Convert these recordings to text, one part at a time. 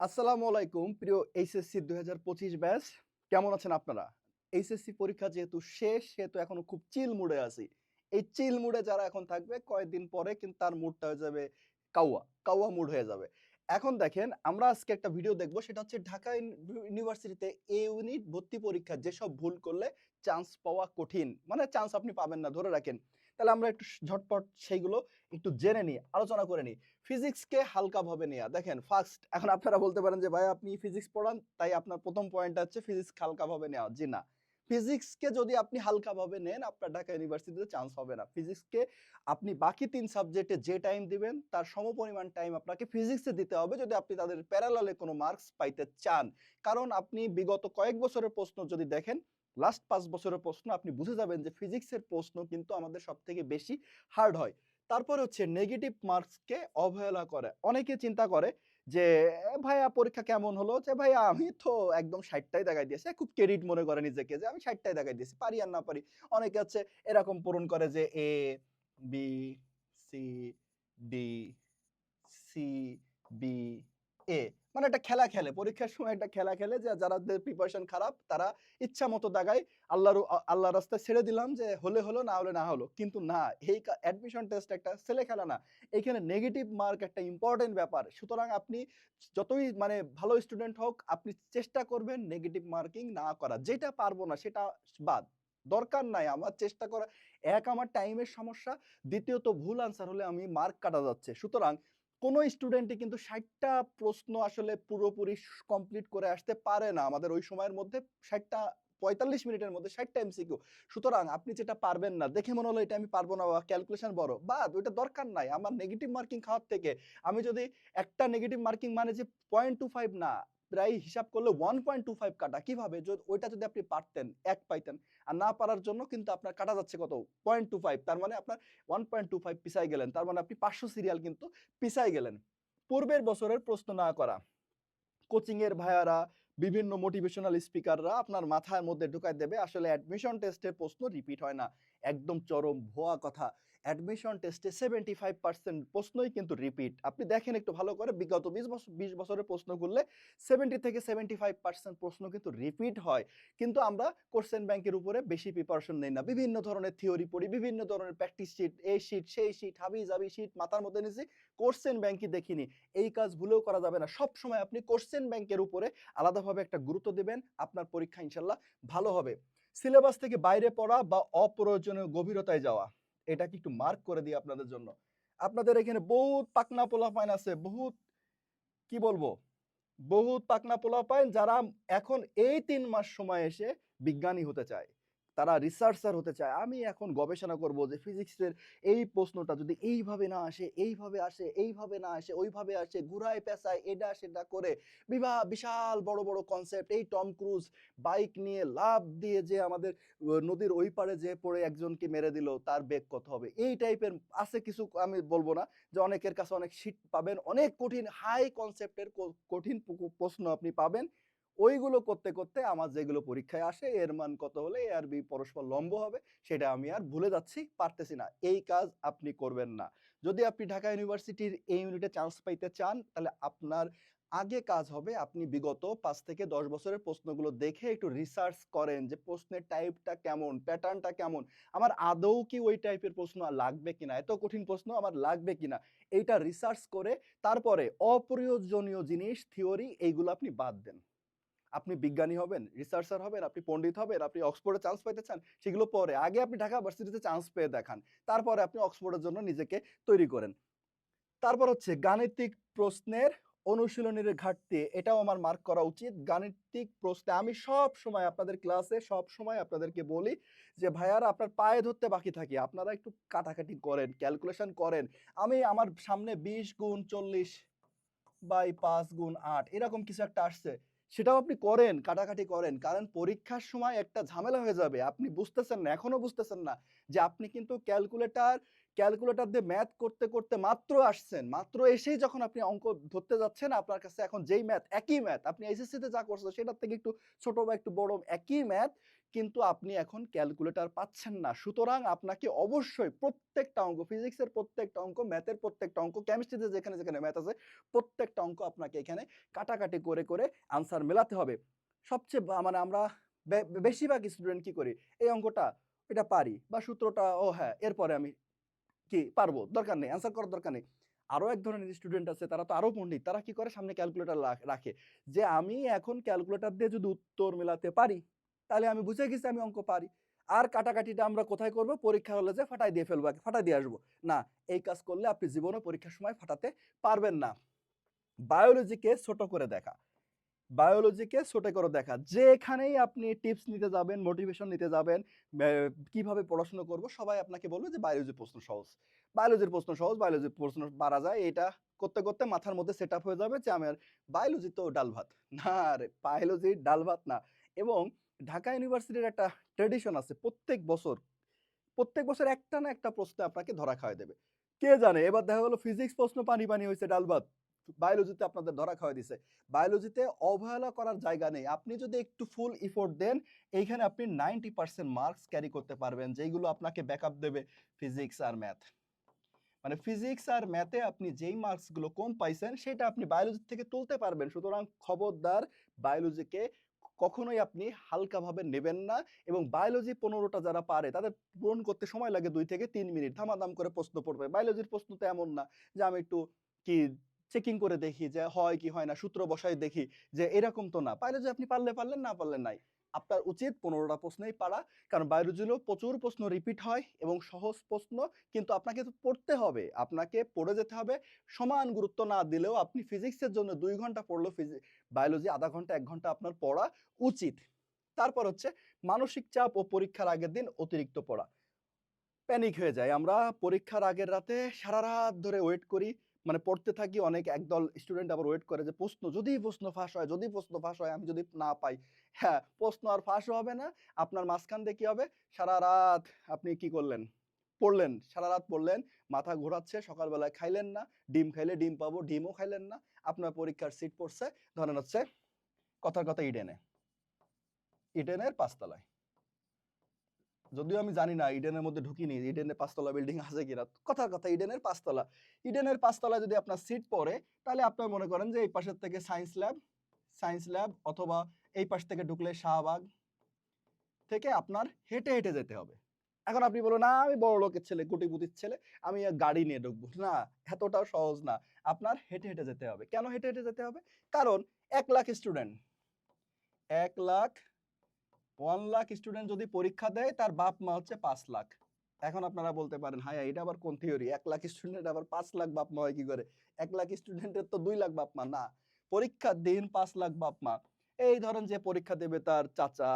আসসালামু আলাইকুম। প্রিয় এইচএসসি দুই হাজার পঁচিশ ব্যাচ কেমন আছেন আপনারা? এইচএসসি পরীক্ষা যেহেতু শেষ, সেহেতু এখনও খুব চিল মুডে আছি। এই চিল মুডে যারা এখন থাকবে, কয়েকদিন পরে কিন্তু তার মুডটা হয়ে যাবে কাউয়া কাউয়া মুড হয়ে যাবে। এখন দেখেন, আমরা আজকে একটা ভিডিও দেখব, সেটা হচ্ছে ঢাকা ইউনি- ইউনিভার্সিটিতে এ ইউনিট ভর্তি পরীক্ষা, যেসব ভুল করলে চান্স পাওয়া কঠিন। মানে চান্স আপনি পাবেন না, ধরে রাখেন। তাহলে আমরা একটু ঝটপট সেইগুলো একটু জেনে নিই, আলোচনা করে নিই। ফিজিক্সকে হালকাভাবে নেওয়া দেখেন ফার্স্ট এখন আপনারা বলতে পারেন যে, ভাই, আপনি ফিজিক্স পড়ান, তাই আপনার প্রথম পয়েন্টটা হচ্ছে ফিজিক্স হালকাভাবে নেওয়া। জি না। ফিজিক্সকে যদি আপনি হালকাভাবে নেন, আপনার ঢাকা ইউনিভার্সিটিতে চান্স হবে না। ফিজিক্সকে আপনি বাকি তিন সাবজেক্টে যে টাইম দিবেন, তার সমপরিমাণ টাইম আপনাকে ফিজিক্সে দিতে হবে যদি আপনি তাদের প্যারালালে কোনো মার্কস পাইতে চান। কারণ আপনি বিগত কয়েক বছরের প্রশ্ন যদি দেখেন লাস্ট পাঁচ বছরের প্রশ্ন, আপনি বুঝে যাবেন যে ফিজিক্সের প্রশ্ন কিন্তু আমাদের সব থেকে বেশি হার্ড হয়। তারপর হচ্ছে নেগেটিভ মার্কসকে অবহেলা করে। অনেকে চিন্তা করে যে ভাইয়া পরীক্ষা কেমন হলো? যে, ভাইয়া আমি তো একদম ষাটটাই দেখাই দিয়েছি। খুব ক্রেডিট মনে করে নিজেকে যে, আমি ষাটটাই দেখাই দিয়েছি, পারি আর না পারি। অনেকে হচ্ছে এরকম পূরণ করে যে, A B C D C B A মানে একটা খেলা খেলে, পরীক্ষার সময় একটা খেলা খেলে যে যাদের প্রিপারেশন খারাপ, তারা ইচ্ছা মতো দাগায় আল্লাহর আল্লাহ রাস্তায় ছেড়ে দিলাম যে হলে হলো, না হলে না হলো। কিন্তু না, এই অ্যাডমিশন টেস্ট একটা ছেলে খেলা না। এখানে নেগেটিভ মার্ক একটা ইম্পর্টেন্ট ব্যাপার। সুতরাং আপনি যতই মানে ভালো স্টুডেন্ট হোক, আপনি চেষ্টা করবেন নেগেটিভ মার্কিং না করা। যেটা পারব না, সেটা বাদ। দরকার নাই আমার, চেষ্টা করা। এক, আমার টাইমের সমস্যা। দ্বিতীয়ত, ভুল আনসার হলে আমি মার্ক কাটা যাচ্ছে। সুতরাং কোনো স্টুডেন্টই কিন্তু ষাটটা প্রশ্ন আসলে পুরোপুরি কমপ্লিট করে আসতে পারে না। আমাদের ওই সময়ের মধ্যে ষাটটা, পঁয়তাল্লিশ মিনিটের মধ্যে ষাটটা এমসিকিউ সুতরাং আপনি যেটা পারবেন না, দেখে মনে হলো এটা আমি পারব না, বা ক্যালকুলেশন বড়। বা ওইটা দরকার নাই। আমার নেগেটিভ মার্কিং খাওয়ার থেকে আমি যদি একটা নেগেটিভ মার্কিং মানে যে পয়েন্ট টু ফাইভ না প্রায় হিসাব করলে ওয়ান পয়েন্ট টু ফাইভ কাটা। কীভাবে? ওইটা যদি আপনি পারতেন, এক পাইতেন। আর না পারার জন্য কিন্তু আপনার কাটা যাচ্ছে কত? পয়েন্ট টু ফাইভ তার মানে আপনার ওয়ান পয়েন্ট টু ফাইভ পিছাই গেলেন। তার মানে আপনি পাঁচশো সিরিয়াল কিন্তু পিছাই গেলেন। পূর্বের বছরের প্রশ্ন না করা। কোচিং এর ভাইয়ারা, বিভিন্ন মোটিভেশনাল স্পিকাররা আপনার মাথার মধ্যে ঢুকাই দেবে, আসলে অ্যাডমিশন টেস্টের প্রশ্ন রিপিট হয় না। একদম চরম ভুয়া কথা। অ্যাডমিশন টেস্টে সেভেন্টি ফাইভ পার্সেন্ট প্রশ্নই কিন্তু রিপিট আপনি দেখেন একটু ভালো করে, বিগত বিশ বছর বিশ বছরের প্রশ্ন করলে সেভেন্টি থেকে সেভেন্টি ফাইভ পার্সেন্ট প্রশ্ন কিন্তু রিপিট হয়। কিন্তু আমরা কোশ্চেন ব্যাংকের উপরে বেশি প্রিপারেশন নেই না। বিভিন্ন ধরনের থিওরি পড়ি, বিভিন্ন ধরনের প্র্যাকটিস শিট এই শিট সেই শিট হাবি জাবি শিট মাথার মধ্যে নিয়েছি কোশ্চেন ব্যাংকই দেখিনি। এই কাজ ভুলেও করা যাবে না। সব সময় আপনি কোশ্চেন ব্যাংকের উপরে আলাদাভাবে একটা গুরুত্ব দেবেন। আপনার পরীক্ষা ইনশাল্লাহ ভালো হবে। সিলেবাস থেকে বাইরে পড়া বা অপ্রয়োজনীয় গভীরতায় যাওয়া, এটাকে একটু মার্ক করে দিই আপনাদের জন্য। আপনাদের এখানে বহুত পাকনা পোলা পাইন আছে, বহুত, কি বলব? বহুত পাকনা পোলা পাইন যারা এখন এই তিন মাস সময় এসে বিজ্ঞানী হতে চায়। তারা রিসার্চার হতে চায়। আমি এখন গবেষণা করব যে ফিজিক্সের এই প্রশ্নটা যদি এইভাবে না আসে, এইভাবে আসে, এইভাবে না আসে, ওইভাবে আসে, ঘুরায় পেঁচায়, এটা সেটা করে বিবাহ বিশাল বড় বড় কনসেপ্ট এই টম ক্রুজ বাইক নিয়ে লাভ দিয়ে যে আমাদের নদীর ওই পারে যে পড়ে একজনকে মেরে দিল, তার বেগ কত হবে? এই টাইপের আছে কিছু আমি বলব না যে অনেকের কাছে অনেক শীট পাবেন। অনেক কঠিন হাই কনসেপ্টের কঠিন প্রশ্ন আপনি পাবেন। ওইগুলো করতে করতে আমার যেগুলো পরীক্ষায় আসে, এর মান কত হলে এ আর বি পরস্পর লম্ব হবে, সেটা আমি আর ভুলে যাচ্ছি, পারতেছি না। এই কাজ আপনি করবেন না। যদি আপনি ঢাকা ইউনিভার্সিটির এই ইউনিটে চান্স পাইতে চান, তাহলে আপনার আগে কাজ হবে আপনি বিগত পাঁচ থেকে দশ বছরের প্রশ্নগুলো দেখে একটু রিসার্চ করেন যে প্রশ্নের টাইপটা কেমন প্যাটার্নটা কেমন। আমার আদৌ কি ওই টাইপের প্রশ্ন লাগবে কিনা, এত কঠিন প্রশ্ন আমার লাগবে কিনা, এইটা রিসার্চ করে তারপরে অপ্রয়োজনীয় জিনিস থিওরি এইগুলো আপনি বাদ দেন। আপনি বিজ্ঞানী হবেন রিসার্চার হবেন, আপনি পণ্ডিত হবেন, আপনি অক্সফোর্ডে চান্স পেতে চান, সেগুলো পরে আগে আপনি ঢাকা ভার্সিটিতে চান্স পেয়ে দেখান। তারপরে আপনি অক্সফোর্ডের জন্য নিজেকে তৈরি করেন। তারপর হচ্ছে গাণিতিক প্রশ্নের অনুশীলনের ঘাটতি, এটাও আমার মার্ক করা উচিত। গাণিতিক প্রশ্নে আমি সব সময় আপনাদের ক্লাসে সব সময় আপনাদেরকে বলি যে, ভাইয়ারা, আপনার পায়ে ধরতে বাকি থাকি। আপনারা একটু কাটাকাটি করেন ক্যালকুলেশন করেন। আমি আমার সামনে বিশ গুণ চল্লিশ বাই পাঁচ গুণ আট, এরকম কিছু একটা আসছে। সেটাও আপনি করেন, কাটাকাটি করেন। কারণ পরীক্ষার সময় একটা ঝামেলা হয়ে যাবে। আপনি বুঝতেছেন না এখনও বুঝতেছেন না যে আপনি কিন্তু ক্যালকুলেটার ক্যালকুলেটার দিয়ে ম্যাথ করতে করতে মাত্র আসছেন। মাত্র এসেই যখন আপনি অঙ্ক ধরতে যাচ্ছেন, আপনার কাছে এখন যেই ম্যাথ একই ম্যাথ আপনি এসএসসিতে যা করছেন, সেটার থেকে একটু ছোট বা একটু বড় একই ম্যাথ কিন্তু আপনি এখন ক্যালকুলেটার পাচ্ছেন না। সুতরাং আপনাকে অবশ্যই প্রত্যেকটা অঙ্ক ফিজিক্সের প্রত্যেকটা অঙ্ক ম্যাথের প্রত্যেকটা অঙ্ক কেমিস্ট্রিতে যেখানে যেখানে ম্যাথ আছে, প্রত্যেকটা অঙ্ক আপনাকে এখানে কাটাকাটি করে করে আনসার মেলাতে হবে। সবচেয়ে মানে আমরা বেশিরভাগ স্টুডেন্ট কি করি? এই অঙ্কটা, এটা পারি বা, সূত্রটা, ও হ্যাঁ এরপরে আমি কি পারব? দরকার নেই অ্যান্সার করার দরকার নেই। আরও এক ধরনের স্টুডেন্ট আছে, তারা তো আরও পণ্ডিত, তারা কি করে? সামনে ক্যালকুলেটার রাখে। যে আমি এখন ক্যালকুলেটার দিয়ে যদি উত্তর মেলাতে পারি তাহলে আমি বুঝে গেছি আমি অঙ্ক পারি। আর কাটাকাটিটা আমরা কোথায় করব? পরীক্ষা হলে যে ফাটাই দিয়ে ফেলব ফাটাই দিয়ে আসব। না, এই কাজ করলে আপনি জীবনে পরীক্ষার সময় ফাটাতে পারবেন না। বায়োলজিকে ছোট করে দেখা। বায়োলজিকে ছোট করে দেখা। যেখানেই আপনি টিপস নিতে যাবেন, মোটিভেশন নিতে যাবেন কীভাবে পড়াশোনা করব, সবাই আপনাকে বলবে যে বায়োলজি প্রশ্ন সহজ। বায়োলজির প্রশ্ন সহজ, বায়োলজির প্রশ্ন পারা যায়। এটা করতে করতে মাথার মধ্যে সেট হয়ে যাবে যে আমার বায়োলজি তো ডাল ভাত। না রে বায়োলজি ডাল ভাত না। এবং ঢাকা ইউনিভার্সিটির একটা ট্রেডিশন আছে, প্রত্যেক বছর প্রত্যেক বছর একটা না একটা প্রশ্ন আপনাকে ধরা খাওয়াই দেবে। কে জানে? এবার দেখা গেলো ফিজিক্স প্রশ্ন পানি পানি হয়েছে ডাল ভাত। বায়োলজিতে আপনাদের ধরা খাওয়াই দিছে। বায়োলজিতে অবহেলা করার জায়গা নেই। আপনি যদি একটু ফুল ইফোর্ট দেন, এইখানে আপনি নাইনটি পার্সেন্ট মার্কস ক্যারি করতে পারবেন, যেইগুলো আপনাকে ব্যাকআপ দেবে ফিজিক্স আর ম্যাথ মানে ফিজিক্স আর ম্যাথে আপনি যেই মার্কসগুলো কম পাইছেন, সেটা আপনি বায়োলজি থেকে তুলতে পারবেন। সুতরাং খবরদার বায়োলজিকে কখনোই আপনি হালকাভাবে নেবেন না এবং বায়োলজি পনেরোটা যারা পারে, তাদের পূরণ করতে সময় লাগে দুই থেকে তিন মিনিট। ধামাধাম করে প্রশ্ন পড়বে। বায়োলজির প্রশ্ন তো এমন না যে আমি একটু কি চেকিং করে দেখি যে হয় কি হয় না, সূত্র বসায় দেখি যে এরকম তো না। বায়োলজি আপনি পারলে পারলেন, না পারলেন নাই। আপনার উচিত পনেরোটা প্রশ্নই পারা। কারণ বায়োলজিরও প্রচুর প্রশ্ন রিপিট হয় এবং সহজ প্রশ্ন, কিন্তু আপনাকে তো পড়তে হবে। আপনাকে পড়ে যেতে হবে। সমান গুরুত্ব না দিলেও আপনি ফিজিক্সের জন্য দুই ঘণ্টা পড়লেও ফিজি বায়োলজি আধা ঘণ্টা, এক ঘণ্টা আপনার পড়া উচিত। তারপর হচ্ছে মানসিক চাপ ও পরীক্ষার আগের দিন অতিরিক্ত পড়া। প্যানিক হয়ে যায়। আমরা পরীক্ষার আগের রাতে সারা রাত ধরে ওয়েট করি। মানে পড়তে থাকি অনেক একদল স্টুডেন্ট আবার ওয়েট করে যে প্রশ্ন, যদি প্রশ্ন ফাঁস হয়, যদি প্রশ্ন ফাঁস হয়, আমি যদি না পাই। হ্যাঁ প্রশ্ন আর ফাঁসও হবে না। আপনার মাঝখান দিয়ে কি হবে? সারা রাত আপনি কি করলেন? পড়লেন, সারা রাত পড়লেন, মাথা ঘোরাচ্ছে, সকালবেলায় খাইলেন না, ডিম খাইলে ডিম পাবো, ডিমও খাইলেন না, আপনার পরীক্ষার সিট পড়ছে, ধরেন হচ্ছে কথার কথা ইডেনে। ইডেনের পাঁচতলায়। যদিও আমি জানি না ইডেনের মধ্যে ঢুকিনি ইডেনের পাঁচতলা বিল্ডিং আছে কিনা। কথার কথা ইডেনের পাঁচতলা। ইডেনের পাঁচতলা যদি আপনার সিট পড়ে, তাহলে আপনার মনে করেন যে এই পাশের থেকে সায়েন্স ল্যাব সায়েন্স ল্যাব অথবা এই পাশ থেকে ঢুকলে শাহবাগ থেকে আপনার হেঁটে হেঁটে যেতে হবে। এখন আপনি বলো না, আমি বড় লোকের ছেলে কোটিপতির ছেলে, আমি গাড়ি নিয়ে ঢুকবো। না, এতটাও সহজ না। আপনার হেঁটে হেঁটে যেতে হবে। কেন হেঁটে হেঁটে যেতে হবে? কারণ এক লাখ স্টুডেন্ট এক লাখ ওয়ান লাখ স্টুডেন্ট যদি পরীক্ষা দেয়, তার বাপ মা হচ্ছে পাঁচ লাখ। এখন আপনারা বলতে পারেন হাই এটা আবার কোন থিওরি এক লাখ স্টুডেন্ট আবার পাঁচ লাখ বাপ মা হয় কি করে? এক লাখ স্টুডেন্টের তো দুই লাখ বাপ মা, না। পরীক্ষার দিন পাঁচ লাখ বাপ মা। এই ধরেন যে পরীক্ষা দেবে তার চাচা,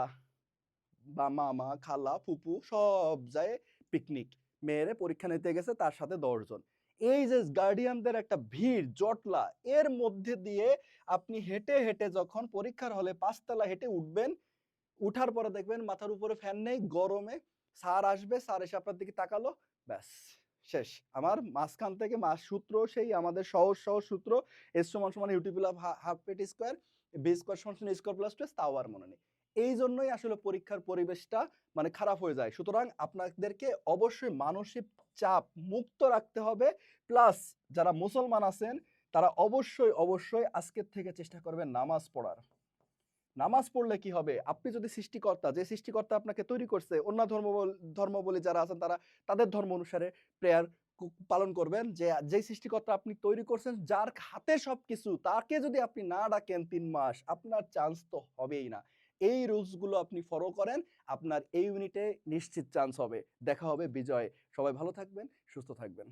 বা মামা, খালা, ফুপু, সব যায় পিকনিক মেয়েরে পরীক্ষা নিতে গেছে, তার সাথে দশজন এই যে গার্ডিয়ানদের একটা ভিড়, জটলা, এর মধ্যে দিয়ে আপনি হেঁটে হেঁটে যখন পরীক্ষার হলে পাঁচতলা হেঁটে উঠবেন উঠার পরে দেখবেন মাথার উপরে ফ্যান নেই, গরমে স্যার আসবে স্যার এসে আপনার দিকে তাকালো, ব্যাস, শেষ। আমার মাঝখান থেকে মাস সূত্র সেই আমাদের সহজ সহজ সূত্র এস সমান সমান ইউটিপিল হাফ পেট স্কোয়ার বি স্কোয়ার সমান সমান স্কোয়ার প্লাস টু তাও আর মনে নেই। এই জন্যই আসলে পরীক্ষার পরিবেশটা মানে খারাপ হয়ে যায়। সুতরাং আপনাদেরকে অবশ্যই মানসিক চাপ মুক্ত রাখতে হবে প্লাস যারা মুসলমান আছেন, তারা অবশ্যই অবশ্যই আজকের থেকে চেষ্টা করবেন নামাজ পড়ার। নামাজ পড়লে কি হবে? আপনি যদি সৃষ্টিকর্তা, যে সৃষ্টিকর্তা আপনাকে তৈরি করছে, অন্য ধর্ম ধর্ম বলে যারা আছেন তারা তাদের ধর্ম অনুসারে প্রেয়ার পালন করবেন যে যে সৃষ্টিকর্তা আপনি তৈরি করছেন, যার হাতে সবকিছু, তাকে যদি আপনি না ডাকেন তিন মাস, আপনার চান্স তো হবেই না। এই রুলসগুলো আপনি ফলো করেন, আপনার এই ইউনিটে নিশ্চিত চান্স হবে। দেখা হবে বিজয়। সবাই ভালো থাকবেন, সুস্থ থাকবেন।